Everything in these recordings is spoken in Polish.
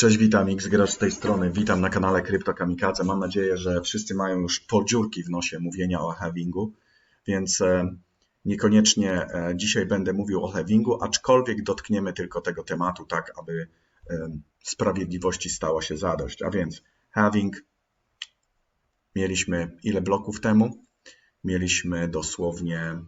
Cześć, witam, Xgracz z tej strony. Witam na kanale Krypto Kamikadze. Mam nadzieję, że wszyscy mają już podziurki w nosie mówienia o halvingu, więc e, niekoniecznie e, dzisiaj będę mówił o halvingu, aczkolwiek dotkniemy tylko tego tematu, tak aby e, sprawiedliwości stało się zadość. A więc halving mieliśmy ile bloków temu? Mieliśmy dosłownie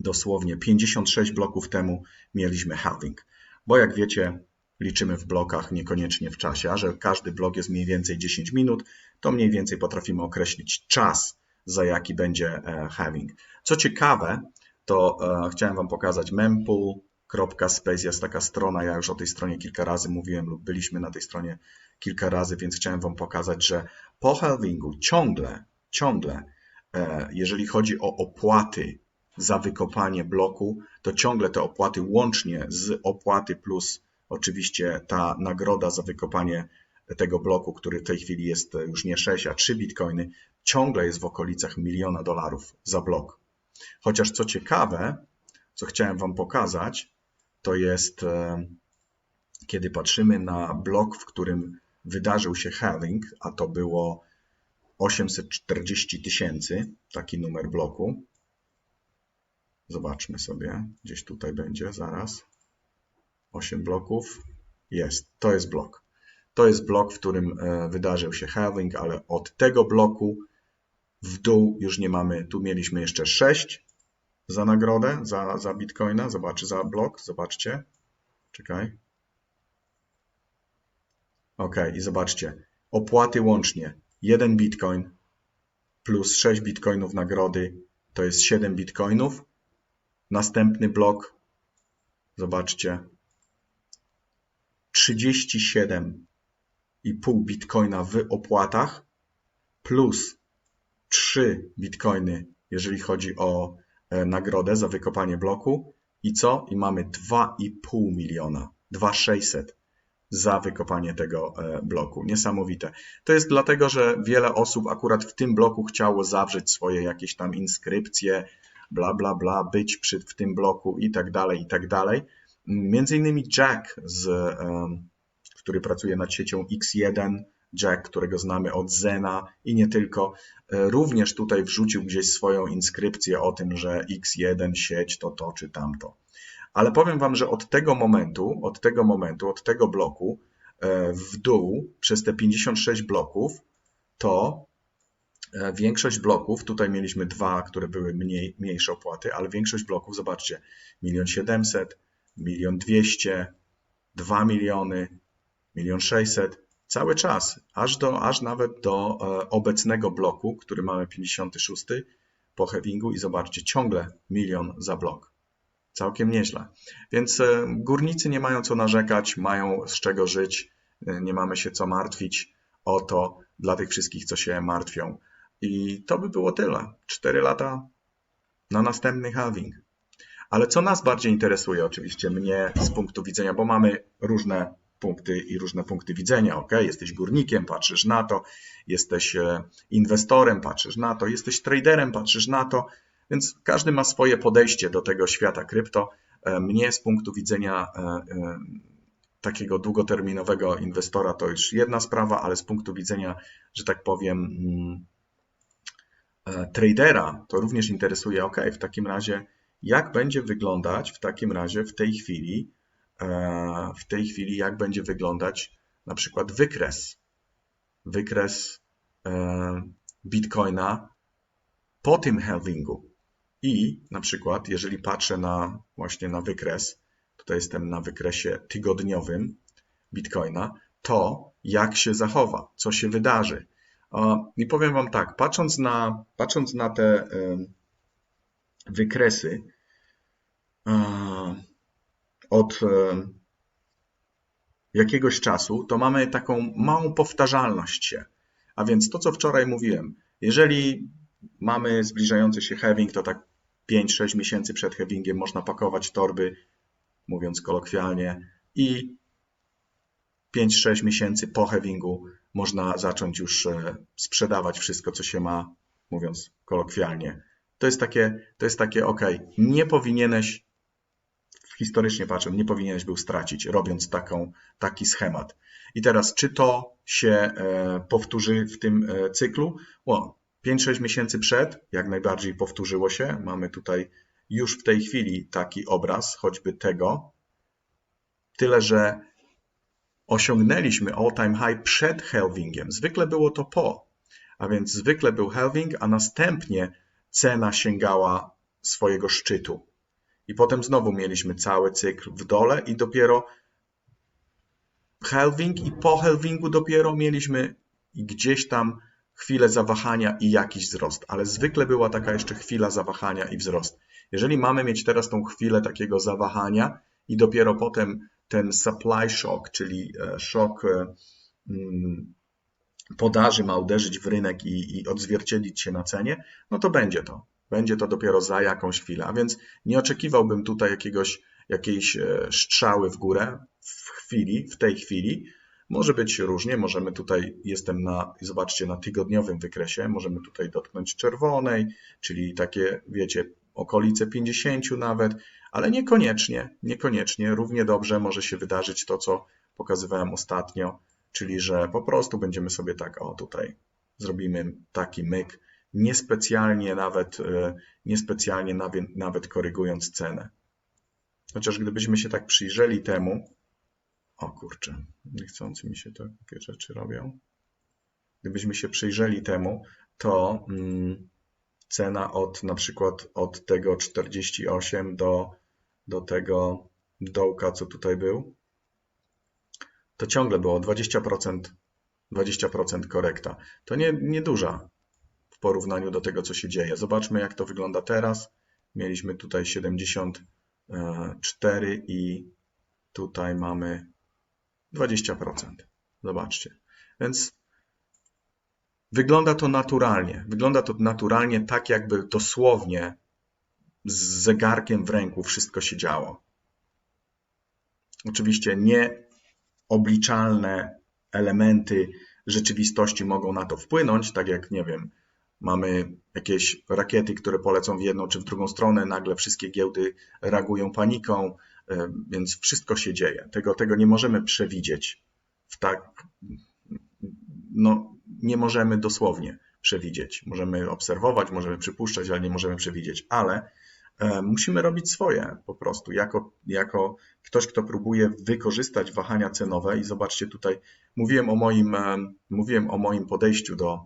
dosłownie 56 bloków temu mieliśmy halving. Bo jak wiecie, liczymy w blokach, niekoniecznie w czasie, a że każdy blok jest mniej więcej 10 minut, to mniej więcej potrafimy określić czas, za jaki będzie e, halving. Co ciekawe, to e, chciałem Wam pokazać mempool.space jest taka strona, ja już o tej stronie kilka razy mówiłem lub byliśmy na tej stronie kilka razy, więc chciałem Wam pokazać, że po halvingu ciągle, ciągle, e, jeżeli chodzi o opłaty za wykopanie bloku, to ciągle te opłaty łącznie z opłaty plus oczywiście ta nagroda za wykopanie tego bloku, który w tej chwili jest już nie 6, a 3 bitcoiny, ciągle jest w okolicach miliona dolarów za blok. Chociaż co ciekawe, co chciałem Wam pokazać, to jest e, kiedy patrzymy na blok, w którym wydarzył się halving, a to było 840 tysięcy, taki numer bloku. Zobaczmy sobie, gdzieś tutaj będzie zaraz. 8 bloków. Jest, to jest blok. To jest blok, w którym e, wydarzył się halving, ale od tego bloku w dół już nie mamy. Tu mieliśmy jeszcze 6 za nagrodę, za, za bitcoina. Zobaczy za blok, zobaczcie. Czekaj. Ok, i zobaczcie. Opłaty łącznie. 1 bitcoin plus 6 bitcoinów nagrody to jest 7 bitcoinów. Następny blok. Zobaczcie, 37,5 bitcoina w opłatach plus 3 bitcoiny, jeżeli chodzi o e, nagrodę za wykopanie bloku. I co? I mamy 2,5 miliona, 2,600 za wykopanie tego e, bloku. Niesamowite. To jest dlatego, że wiele osób akurat w tym bloku chciało zawrzeć swoje jakieś tam inskrypcje, bla, bla, bla, być przy, w tym bloku i tak dalej, i tak dalej. Między innymi Jack, z, który pracuje nad siecią X1, Jack, którego znamy od Zena i nie tylko, e, również tutaj wrzucił gdzieś swoją inskrypcję o tym, że X1 sieć to to czy tamto. Ale powiem Wam, że od tego momentu, od tego momentu, od tego bloku e, w dół przez te 56 bloków, to e, większość bloków, tutaj mieliśmy dwa, które były mniej, mniejsze opłaty, ale większość bloków, zobaczcie, 1 700 milion dwieście, dwa miliony, milion sześćset, cały czas, aż, do, aż nawet do e, obecnego bloku, który mamy 56 po heavingu i zobaczcie, ciągle milion za blok. Całkiem nieźle. Więc e, górnicy nie mają co narzekać, mają z czego żyć, e, nie mamy się co martwić o to dla tych wszystkich, co się martwią. I to by było tyle. Cztery lata na następny halving. Ale co nas bardziej interesuje, oczywiście mnie z punktu widzenia, bo mamy różne punkty i różne punkty widzenia. Ok, jesteś górnikiem, patrzysz na to, jesteś e, inwestorem, patrzysz na to, jesteś traderem, patrzysz na to, więc każdy ma swoje podejście do tego świata krypto. E, mnie z punktu widzenia e, takiego długoterminowego inwestora to już jedna sprawa, ale z punktu widzenia, że tak powiem, mm, tradera to również interesuje, ok, w takim razie jak będzie wyglądać w takim razie w tej chwili, e, w tej chwili, jak będzie wyglądać na przykład wykres, wykres e, Bitcoina po tym halvingu. I na przykład, jeżeli patrzę na właśnie na wykres, tutaj jestem na wykresie tygodniowym Bitcoina, to jak się zachowa, co się wydarzy. I powiem Wam tak, patrząc na, patrząc na te wykresy, od jakiegoś czasu, to mamy taką małą powtarzalność się. A więc to, co wczoraj mówiłem, jeżeli mamy zbliżający się having, to tak 5-6 miesięcy przed havingiem można pakować torby, mówiąc kolokwialnie, i 5-6 miesięcy po havingu można zacząć już e, sprzedawać wszystko, co się ma, mówiąc kolokwialnie. To jest takie, to jest takie ok, nie powinieneś historycznie patrząc, nie powinieneś był stracić, robiąc taką, taki schemat. I teraz, czy to się e, powtórzy w tym e, cyklu? O, 5-6 miesięcy przed, jak najbardziej powtórzyło się. Mamy tutaj już w tej chwili taki obraz, choćby tego. Tyle, że osiągnęliśmy all-time high przed halvingiem. Zwykle było to po, a więc zwykle był halving, a następnie cena sięgała swojego szczytu. I potem znowu mieliśmy cały cykl w dole i dopiero halving i po halvingu dopiero mieliśmy gdzieś tam chwilę zawahania i jakiś wzrost, ale zwykle była taka jeszcze chwila zawahania i wzrost. Jeżeli mamy mieć teraz tą chwilę takiego zawahania i dopiero potem ten supply shock, czyli e, szok e, mm, podaży ma uderzyć w rynek i, i odzwierciedlić się na cenie, no to będzie to. Będzie to dopiero za jakąś chwilę. A więc nie oczekiwałbym tutaj jakiegoś, jakiejś e, strzały w górę w chwili, w tej chwili. Może być różnie, możemy tutaj, jestem na, zobaczcie, na tygodniowym wykresie, możemy tutaj dotknąć czerwonej, czyli takie, wiecie, okolice 50 nawet, ale niekoniecznie, niekoniecznie. Równie dobrze może się wydarzyć to, co pokazywałem ostatnio, czyli że po prostu będziemy sobie tak, o tutaj zrobimy taki myk, niespecjalnie nawet, e, niespecjalnie nawet, korygując cenę. Chociaż gdybyśmy się tak przyjrzeli temu, o kurczę, niechcący mi się takie rzeczy robią. Gdybyśmy się przyjrzeli temu, to mm, cena od na przykład od tego 48 do, do tego dołka, co tutaj był, to ciągle było 20%, 20% korekta. To nie, nieduża porównaniu do tego, co się dzieje. Zobaczmy, jak to wygląda teraz. Mieliśmy tutaj 74 i tutaj mamy 20%. Zobaczcie. Więc wygląda to naturalnie. Wygląda to naturalnie tak, jakby dosłownie z zegarkiem w ręku wszystko się działo. Oczywiście nie obliczalne elementy rzeczywistości mogą na to wpłynąć, tak jak, nie wiem, mamy jakieś rakiety, które polecą w jedną czy w drugą stronę, nagle wszystkie giełdy reagują paniką, e, więc wszystko się dzieje. Tego, tego nie możemy przewidzieć w tak, no nie możemy dosłownie przewidzieć. Możemy obserwować, możemy przypuszczać, ale nie możemy przewidzieć, ale E, musimy robić swoje po prostu, jako, jako ktoś, kto próbuje wykorzystać wahania cenowe i zobaczcie tutaj, mówiłem o moim, e, mówiłem o moim podejściu do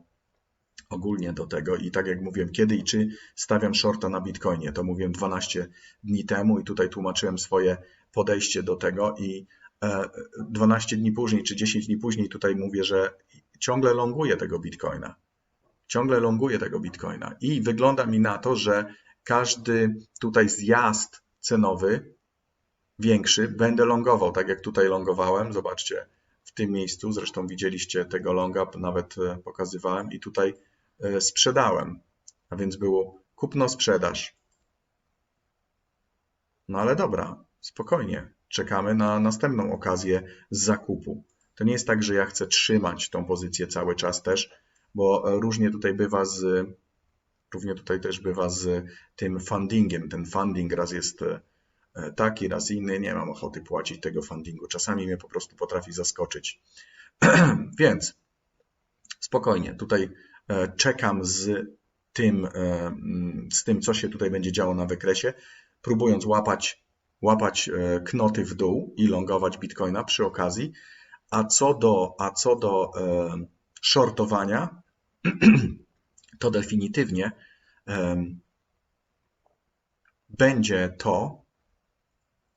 ogólnie do tego i tak jak mówiłem, kiedy i czy stawiam shorta na Bitcoinie, to mówiłem 12 dni temu i tutaj tłumaczyłem swoje podejście do tego i 12 e, dni później czy 10 dni później tutaj mówię, że ciągle longuję tego Bitcoina. Ciągle longuję tego Bitcoina i wygląda mi na to, że każdy tutaj zjazd cenowy większy będę longował, tak jak tutaj longowałem. Zobaczcie, tym miejscu, zresztą widzieliście tego longa, nawet e, pokazywałem i tutaj e, sprzedałem. A więc było kupno-sprzedaż. No ale dobra, spokojnie. Czekamy na następną okazję z zakupu. To nie jest tak, że ja chcę trzymać tą pozycję cały czas też, bo e, różnie tutaj bywa z Równie tutaj też bywa z tym fundingiem. Ten funding raz jest taki, raz inny. Nie mam ochoty płacić tego fundingu. Czasami mnie po prostu potrafi zaskoczyć. Więc spokojnie, tutaj e, czekam z tym, e, mm, z tym, co się tutaj będzie działo na wykresie, próbując łapać, łapać knoty w dół i longować bitcoina przy okazji. A co do, a co do shortowania, to definitywnie będzie to,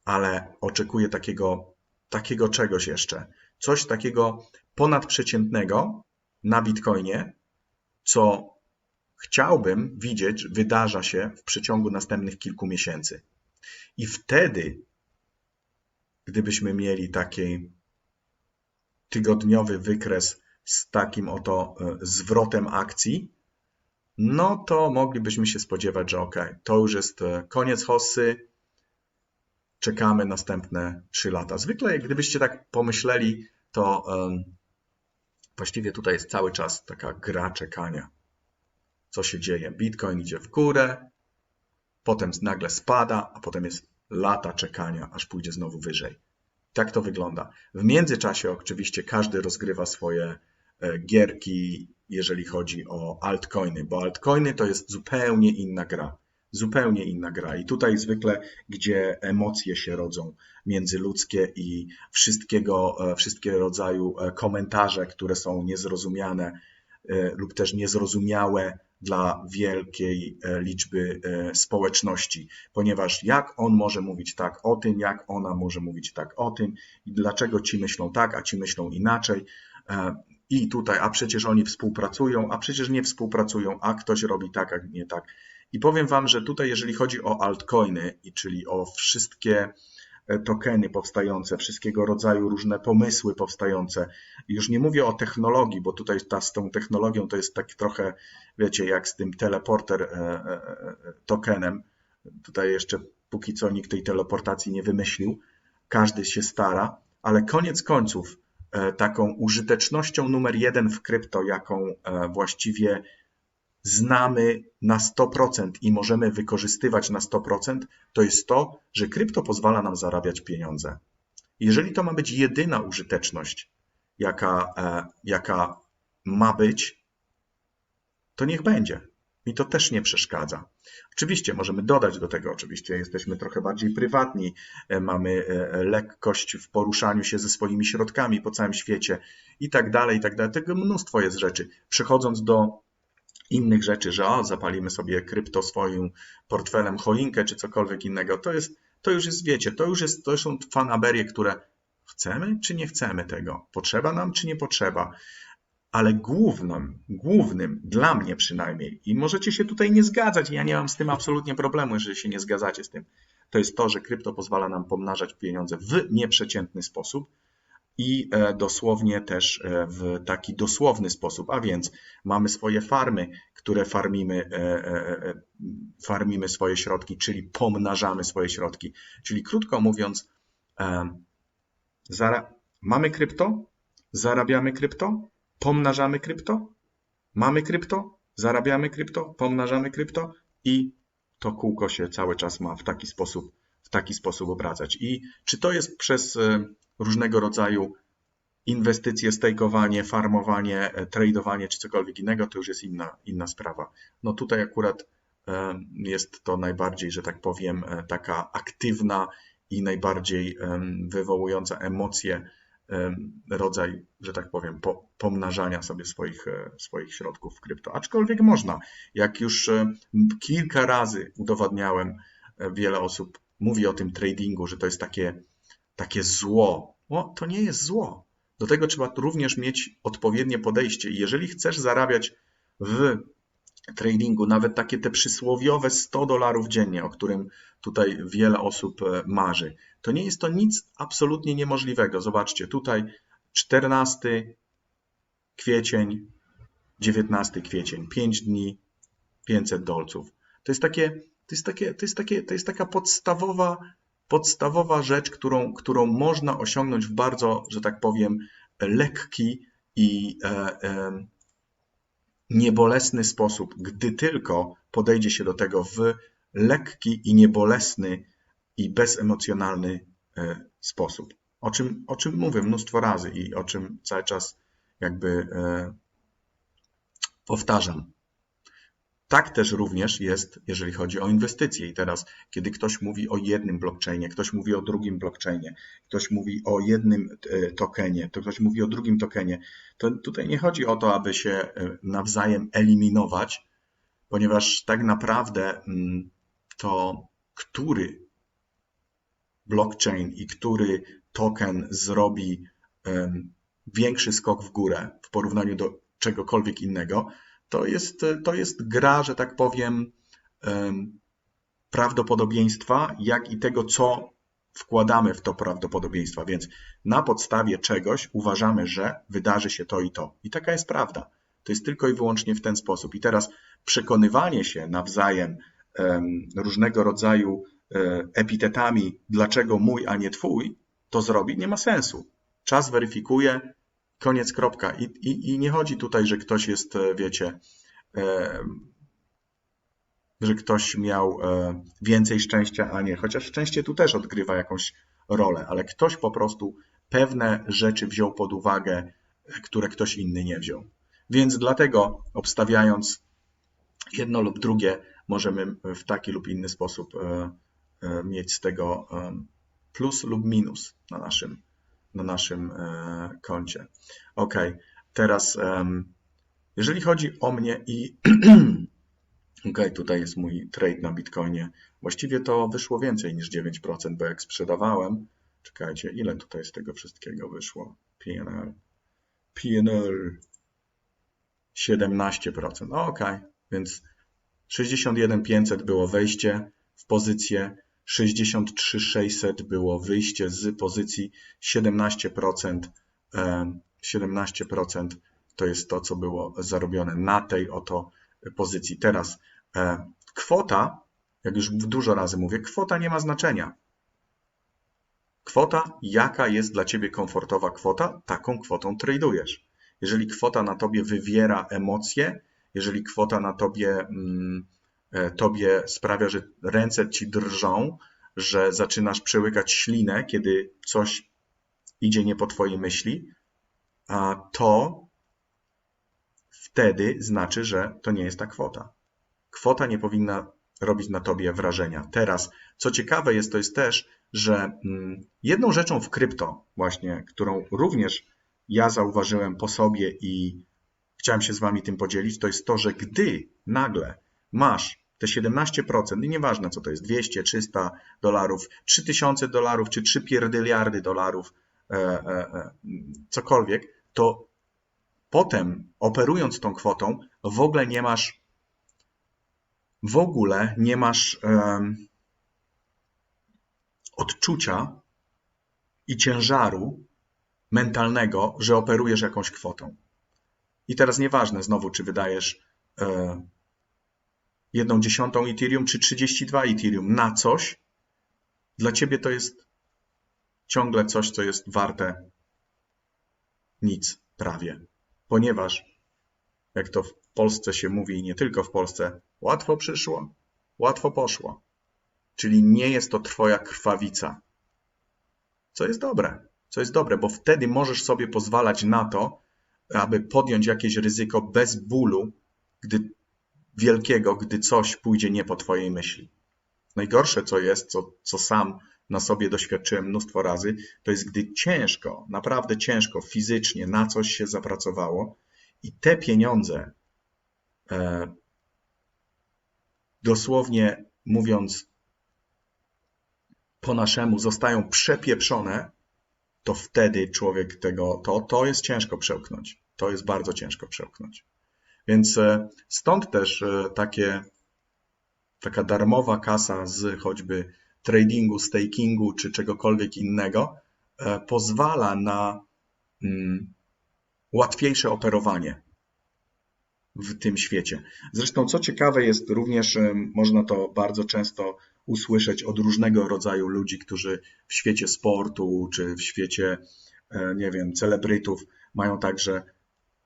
ale oczekuję takiego, takiego czegoś jeszcze. Coś takiego ponadprzeciętnego na Bitcoinie, co chciałbym widzieć, wydarza się w przeciągu następnych kilku miesięcy. I wtedy, gdybyśmy mieli taki tygodniowy wykres z takim oto e, zwrotem akcji, no to moglibyśmy się spodziewać, że ok, to już jest e, koniec hossy, czekamy następne 3 lata. Zwykle, gdybyście tak pomyśleli, to właściwie tutaj jest cały czas taka gra czekania. Co się dzieje? Bitcoin idzie w górę, potem nagle spada, a potem jest lata czekania, aż pójdzie znowu wyżej. Tak to wygląda. W międzyczasie oczywiście każdy rozgrywa swoje e, gierki, jeżeli chodzi o altcoiny, bo altcoiny to jest zupełnie inna gra. Zupełnie inna gra. I tutaj zwykle, gdzie emocje się rodzą międzyludzkie i wszystkiego, e, wszystkiego rodzaju e, komentarze, które są niezrozumiane lub też niezrozumiałe dla wielkiej liczby społeczności, ponieważ jak on może mówić tak o tym, jak ona może mówić tak o tym, i dlaczego ci myślą tak, a ci myślą inaczej. I tutaj, a przecież oni współpracują, a przecież nie współpracują, a ktoś robi tak, a nie tak. I powiem Wam, że tutaj, jeżeli chodzi o altcoiny, czyli o wszystkie tokeny powstające, wszystkiego rodzaju różne pomysły powstające. Już nie mówię o technologii, bo tutaj ta, z tą technologią to jest tak trochę, wiecie, jak z tym teleporter e, e, tokenem. Tutaj jeszcze póki co nikt tej teleportacji nie wymyślił. Każdy się stara, ale koniec końców e, taką użytecznością numer jeden w krypto, jaką właściwie znamy na 100% i możemy wykorzystywać na 100%, to jest to, że krypto pozwala nam zarabiać pieniądze. Jeżeli to ma być jedyna użyteczność, jaka, e, jaka ma być, to niech będzie. Mi to też nie przeszkadza. Oczywiście możemy dodać do tego, oczywiście jesteśmy trochę bardziej prywatni, e, mamy e, lekkość w poruszaniu się ze swoimi środkami po całym świecie i tak dalej, i tak dalej. Tego mnóstwo jest rzeczy. Przechodząc do innych rzeczy, że o, zapalimy sobie krypto swoim portfelem choinkę czy cokolwiek innego, to jest, to już jest, wiecie, to już jest, to są fanaberie, które chcemy czy nie chcemy tego, potrzeba nam czy nie potrzeba, ale głównym, głównym dla mnie przynajmniej, i możecie się tutaj nie zgadzać, ja nie mam z tym absolutnie problemu, jeżeli się nie zgadzacie z tym, to jest to, że krypto pozwala nam pomnażać pieniądze w nieprzeciętny sposób, i e, dosłownie też e, w taki dosłowny sposób, a więc mamy swoje farmy, które farmimy, e, farmimy swoje środki, czyli pomnażamy swoje środki. Czyli krótko mówiąc, mamy krypto, zarabiamy krypto, pomnażamy krypto, mamy krypto, zarabiamy krypto, pomnażamy krypto i to kółko się cały czas ma w taki sposób, w taki sposób obracać. I czy to jest przez różnego rodzaju inwestycje, stejkowanie, farmowanie, e, tradowanie czy cokolwiek innego, to już jest inna, inna sprawa. No tutaj akurat e, jest to najbardziej, że tak powiem, e, taka aktywna i najbardziej wywołująca emocje rodzaj, że tak powiem, pomnażania sobie swoich, swoich środków w krypto. Aczkolwiek można. Jak już kilka razy udowadniałem, wiele osób mówi o tym tradingu, że to jest takie takie zło. O, to nie jest zło. Do tego trzeba również mieć odpowiednie podejście. Jeżeli chcesz zarabiać w tradingu nawet takie te przysłowiowe 100 dolarów dziennie, o którym tutaj wiele osób e, marzy, to nie jest to nic absolutnie niemożliwego. Zobaczcie, tutaj 14 kwiecień, 19 kwiecień, 5 dni, 500 dolców. To jest takie, to jest takie, to jest takie, to jest taka podstawowa podstawowa rzecz, którą, którą można osiągnąć w bardzo, że tak powiem, lekki i e, e, niebolesny sposób, gdy tylko podejdzie się do tego w lekki i niebolesny i bezemocjonalny e, sposób. O czym, o czym mówię mnóstwo razy i o czym cały czas jakby e, powtarzam. Tak też również jest, jeżeli chodzi o inwestycje. I teraz, kiedy ktoś mówi o jednym blockchainie, ktoś mówi o drugim blockchainie, ktoś mówi o jednym e, tokenie, to ktoś mówi o drugim tokenie, to tutaj nie chodzi o to, aby się e, nawzajem eliminować, ponieważ tak naprawdę mm, to, który blockchain i który token zrobi większy skok w górę w porównaniu do czegokolwiek innego, to jest, to jest gra, że tak powiem, prawdopodobieństwa, jak i tego, co wkładamy w to prawdopodobieństwa. Więc na podstawie czegoś uważamy, że wydarzy się to i to. I taka jest prawda. To jest tylko i wyłącznie w ten sposób. I teraz przekonywanie się nawzajem różnego rodzaju e, epitetami, dlaczego mój, a nie twój, to zrobi, nie ma sensu. Czas weryfikuje, Koniec, kropka. I, i, I nie chodzi tutaj, że ktoś jest, e, wiecie, e, że ktoś miał e, więcej szczęścia, a nie. Chociaż szczęście tu też odgrywa jakąś rolę, ale ktoś po prostu pewne rzeczy wziął pod uwagę, które ktoś inny nie wziął. Więc dlatego obstawiając jedno lub drugie, możemy w taki lub inny sposób e, e, mieć z tego e, plus lub minus na naszym, na naszym koncie. Ok, teraz jeżeli chodzi o mnie i ok, tutaj jest mój trade na Bitcoinie. Właściwie to wyszło więcej niż 9%, bo jak sprzedawałem, czekajcie, ile tutaj z tego wszystkiego wyszło? PNL. PNL 17%. No ok, więc 61500 było wejście w pozycję, 63600 było wyjście z pozycji, 17%, 17% to jest to, co było zarobione na tej oto pozycji. Teraz e, kwota, jak już dużo razy mówię, kwota nie ma znaczenia. Kwota, jaka jest dla Ciebie komfortowa kwota, taką kwotą tradujesz. Jeżeli kwota na Tobie wywiera emocje, jeżeli kwota na Tobie, mm, e, tobie sprawia, że ręce Ci drżą, że zaczynasz przełykać ślinę, kiedy coś idzie nie po Twojej myśli, to wtedy znaczy, że to nie jest ta kwota. Kwota nie powinna robić na tobie wrażenia. Teraz, co ciekawe jest, to jest też, że mm, jedną rzeczą w krypto, właśnie, którą również ja zauważyłem po sobie i chciałem się z wami tym podzielić, to jest to, że gdy nagle masz te 17%, i nieważne co to jest, 200, 300 dolarów, 3000 dolarów, czy 3 pierdyliardy dolarów, e, e, e, cokolwiek, to potem operując tą kwotą, w ogóle nie masz w ogóle nie masz um, odczucia i ciężaru mentalnego, że operujesz jakąś kwotą. I teraz nieważne znowu, czy wydajesz e, jedną dziesiątą Ethereum, czy 32 Ethereum na coś, dla ciebie to jest ciągle coś, co jest warte nic prawie ponieważ, jak to w Polsce się mówi i nie tylko w Polsce, łatwo przyszło, łatwo poszło. Czyli nie jest to Twoja krwawica. Co jest dobre, co jest dobre, bo wtedy możesz sobie pozwalać na to, aby podjąć jakieś ryzyko bez bólu, gdy wielkiego, gdy coś pójdzie nie po Twojej myśli. Najgorsze, co jest, co, co sam na sobie doświadczyłem mnóstwo razy, to jest gdy ciężko, naprawdę ciężko fizycznie na coś się zapracowało i te pieniądze, e, dosłownie mówiąc po naszemu, zostają przepieprzone, to wtedy człowiek tego, to, to jest ciężko przełknąć. To jest bardzo ciężko przełknąć. Więc e, stąd też e, takie, taka darmowa kasa z choćby tradingu, stakingu czy czegokolwiek innego e, pozwala na mm, łatwiejsze operowanie w tym świecie. Zresztą, co ciekawe, jest również, można to bardzo często usłyszeć od różnego rodzaju ludzi, którzy w świecie sportu czy w świecie, nie wiem, celebrytów mają także,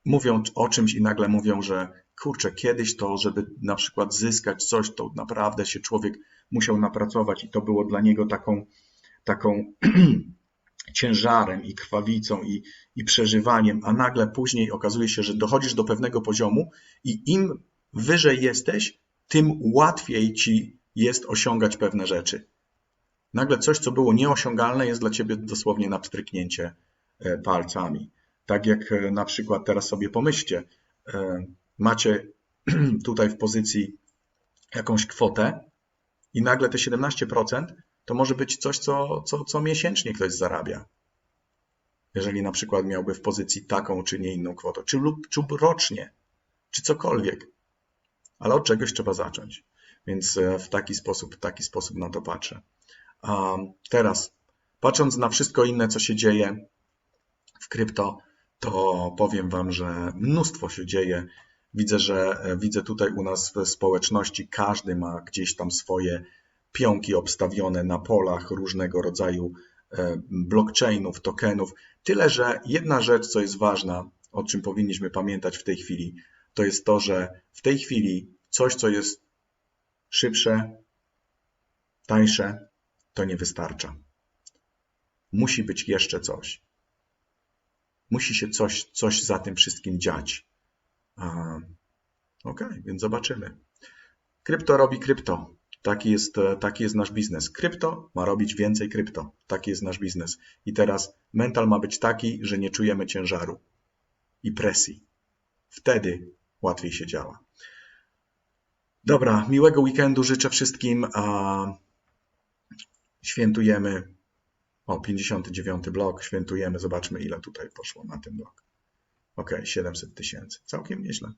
mówią o czymś i nagle mówią, że kurczę, kiedyś to, żeby na przykład zyskać coś, to naprawdę się człowiek musiał napracować i to było dla niego taką, taką ciężarem i krwawicą i, i przeżywaniem, a nagle później okazuje się, że dochodzisz do pewnego poziomu i im wyżej jesteś, tym łatwiej ci jest osiągać pewne rzeczy. Nagle coś, co było nieosiągalne, jest dla ciebie dosłownie na pstryknięcie e, palcami. Tak jak e, na przykład teraz sobie pomyślcie, e, macie tutaj w pozycji jakąś kwotę i nagle te 17% to może być coś, co, co, co miesięcznie ktoś zarabia. Jeżeli na przykład miałby w pozycji taką czy nie inną kwotę, czy lub, czy rocznie, czy cokolwiek. Ale od czegoś trzeba zacząć. Więc e, w taki sposób, w taki sposób na to patrzę. A teraz, patrząc na wszystko inne, co się dzieje w krypto, to powiem Wam, że mnóstwo się dzieje Widzę, że e, widzę tutaj u nas w społeczności każdy ma gdzieś tam swoje pionki obstawione na polach różnego rodzaju e, blockchainów, tokenów. Tyle, że jedna rzecz, co jest ważna, o czym powinniśmy pamiętać w tej chwili, to jest to, że w tej chwili coś, co jest szybsze, tańsze, to nie wystarcza. Musi być jeszcze coś. Musi się coś, coś za tym wszystkim dziać. Ok, więc zobaczymy. Krypto robi krypto. Taki jest, taki jest nasz biznes. Krypto ma robić więcej krypto. Taki jest nasz biznes. I teraz mental ma być taki, że nie czujemy ciężaru i presji. Wtedy łatwiej się działa. Dobra, miłego weekendu życzę wszystkim. Świętujemy. O, 59 blok, świętujemy. Zobaczmy, ile tutaj poszło na ten blok. Ok, 700 tysięcy. Całkiem nieźle.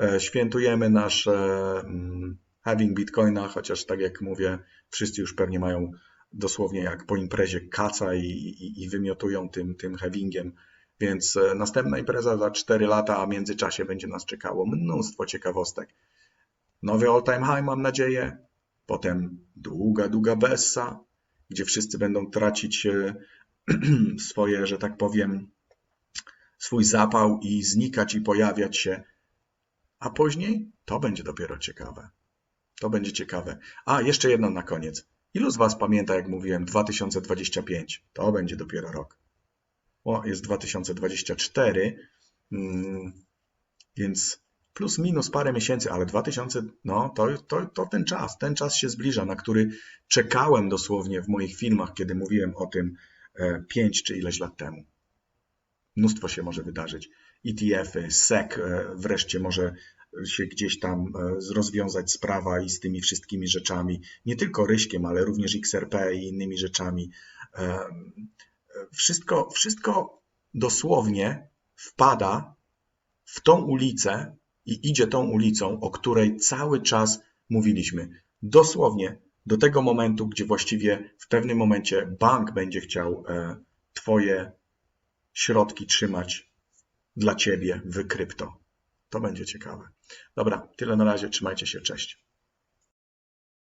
E, Świętujemy nasz mm, having bitcoina, chociaż tak jak mówię, wszyscy już pewnie mają dosłownie jak po imprezie kaca i, i, i wymiotują tym, tym havingiem. Więc e, następna impreza za 4 lata, a w międzyczasie będzie nas czekało mnóstwo ciekawostek. Nowy all time high mam nadzieję, potem długa, długa bessa, gdzie wszyscy będą tracić e, swoje, że tak powiem, swój zapał i znikać i pojawiać się. A później to będzie dopiero ciekawe. To będzie ciekawe. A, jeszcze jedno na koniec. Ilu z Was pamięta, jak mówiłem, 2025? To będzie dopiero rok. O, jest 2024, mm, więc plus minus parę miesięcy, ale 2000, no to, to, to ten czas, ten czas się zbliża, na który czekałem dosłownie w moich filmach, kiedy mówiłem o tym 5 czy ileś lat temu. Mnóstwo się może wydarzyć. ETF-y, SEC e, wreszcie może się gdzieś tam e, rozwiązać sprawa i z tymi wszystkimi rzeczami, nie tylko Ryśkiem, ale również XRP i innymi rzeczami. E, Wszystko, wszystko dosłownie wpada w tą ulicę i idzie tą ulicą, o której cały czas mówiliśmy. Dosłownie do tego momentu, gdzie właściwie w pewnym momencie bank będzie chciał e, Twoje środki trzymać dla Ciebie w krypto. To będzie ciekawe. Dobra, tyle na razie. Trzymajcie się. Cześć.